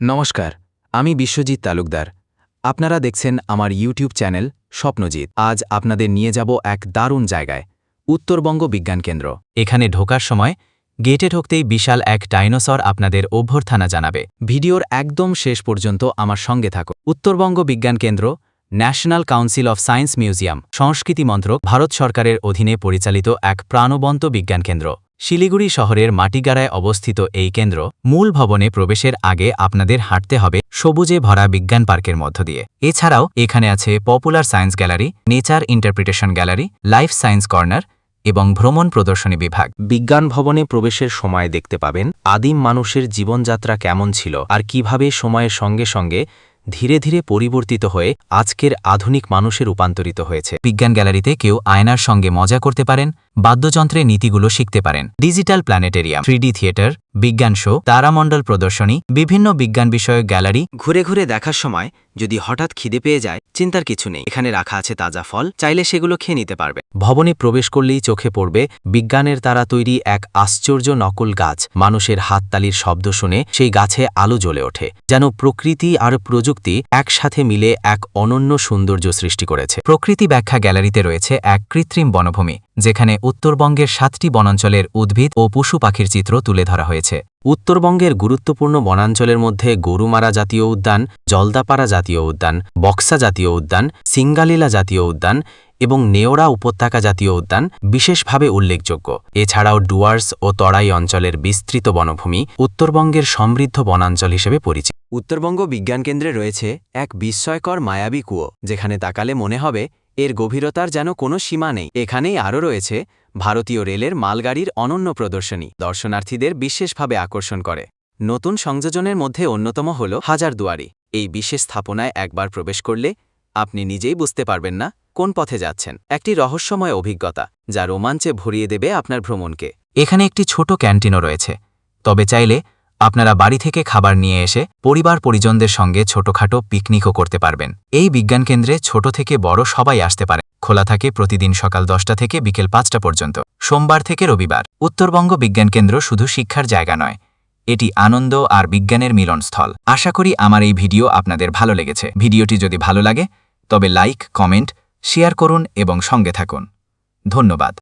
নমস্কার, আমি বিশ্বজিৎ তালুকদার। আপনারা দেখছেন আমার ইউটিউব চ্যানেল স্বপ্নজিৎ। আজ আপনাদের নিয়ে যাব এক দারুণ জায়গায়, উত্তরবঙ্গ বিজ্ঞান কেন্দ্র। এখানে ঢোকার সময় গেটে ঢুকতেই বিশাল এক ডাইনোসর আপনাদের অভ্যর্থনা জানাবে। ভিডিওর একদম শেষ পর্যন্ত আমার সঙ্গে থাকো উত্তরবঙ্গ বিজ্ঞান কেন্দ্র, national council of science museum, সংস্কৃতি মন্ত্রক, ভারত সরকারের অধীনে পরিচালিত এক প্রাণবন্ত বিজ্ঞান কেন্দ্র। শিলিগুড়ি শহরের মাটিগাড়ায় অবস্থিত এই কেন্দ্র মূল ভবনে প্রবেশের আগে আপনাদের হাঁটতে হবে সবুজে ভরা বিজ্ঞান পার্কের মধ্য দিয়ে। এছাড়াও এখানে আছে popular science gallery nature interpretation gallery life science corner এবং ভ্রমণ প্রদর্শনী বিভাগ। বিজ্ঞান ভবনে প্রবেশের সময় দেখতে পাবেন আদিম মানুষের জীবনযাত্রা কেমন ছিল আর কীভাবে সময়ের সঙ্গে সঙ্গে ধীরে ধীরে পরিবর্তিত হয়ে আজকের আধুনিক মানুষে রূপান্তরিত হয়েছে। বিজ্ঞান গ্যালারিতে কেউ আয়নার সঙ্গে মজা করতে পারেন বাদ্যযন্ত্রের নীতিগুলো শিখতে পারেন। Digital planetarium, three D theatre, বিজ্ঞান শো, তারামণ্ডল প্রদর্শনী, বিভিন্ন বিজ্ঞান বিষয়ক গ্যালারি। ঘুরে ঘুরে দেখার সময় যদি হঠাৎ খিদে পেয়ে যায়, চিন্তার কিছু নেই। এখানে রাখা আছে তাজা ফল, চাইলে সেগুলো খেয়ে নিতে পারবে। ভবনে প্রবেশ করলেই চোখে পড়বে বিজ্ঞানের তারা তৈরি এক আশ্চর্য নকল গাছ। মানুষের হাততালির শব্দ শুনে সেই গাছে আলো জ্বলে ওঠে, যেন প্রকৃতি আর প্রযুক্তি একসাথে মিলে এক অনন্য সৌন্দর্য সৃষ্টি করেছে। প্রকৃতি ব্যাখ্যা গ্যালারিতে রয়েছে এক কৃত্রিম বনভূমি, যেখানে উত্তরবঙ্গের সাতটি বনাঞ্চলের উদ্ভিদ ও পশু পাখির চিত্র তুলে ধরা হয়েছে। উত্তরবঙ্গের গুরুত্বপূর্ণ বনাঞ্চলের মধ্যে গরুমারা জাতীয় উদ্যান, জলদাপাড়া জাতীয় উদ্যান, বক্সা জাতীয় উদ্যান, সিঙ্গালীলা জাতীয় উদ্যান এবং নেওড়া উপত্যকা জাতীয় উদ্যান বিশেষভাবে উল্লেখযোগ্য। এছাড়াও ডুয়ার্স ও তরাই অঞ্চলের বিস্তৃত বনভূমি উত্তরবঙ্গের সমৃদ্ধ বনাঞ্চল হিসেবে পরিচিত। উত্তরবঙ্গ বিজ্ঞান কেন্দ্রে রয়েছে এক বিস্ময়কর মায়াবী কুয়ো, যেখানে তাকালে মনে হবে এর গভীরতার যেন কোনো সীমা নেই। এখানেই আরও রয়েছে ভারতীয় রেলের মালগাড়ির অনন্য প্রদর্শনী। দর্শনার্থীদের বিশেষভাবে আকর্ষণ করে। নতুন সংযোজনের মধ্যে অন্যতম হল হাজারদুয়ারি। এই বিশেষ স্থাপনায় একবার প্রবেশ করলে আপনি নিজেই বুঝতে পারবেন না কোন পথে যাচ্ছেন। একটি রহস্যময় অভিজ্ঞতা যা রোমাঞ্চে ভরিয়ে দেবে আপনার ভ্রমণকে। এখানে একটি ছোট ক্যান্টিনও রয়েছে। তবে চাইলে আপনারা বাড়ি থেকে খাবার নিয়ে এসে পরিবার পরিজনদের সঙ্গে ছোটখাটো পিকনিকও করতে পারবেন। এই বিজ্ঞান কেন্দ্রে ছোট থেকে বড় সবাই আসতে পারে। খোলা থাকে প্রতিদিন সকাল দশটা থেকে বিকেল পাঁচটা পর্যন্ত। সোমবার থেকে রবিবার। উত্তরবঙ্গ বিজ্ঞান কেন্দ্র শুধু শিক্ষার জায়গা নয়। এটি আনন্দ আর বিজ্ঞানের মিলনস্থল। আশা করি আমার এই ভিডিও আপনাদের ভালো লেগেছে। ভিডিওটি যদি ভালো লাগে, তবে লাইক, কমেন্ট, শেয়ার করুন এবং সঙ্গে থাকুন। ধন্যবাদ।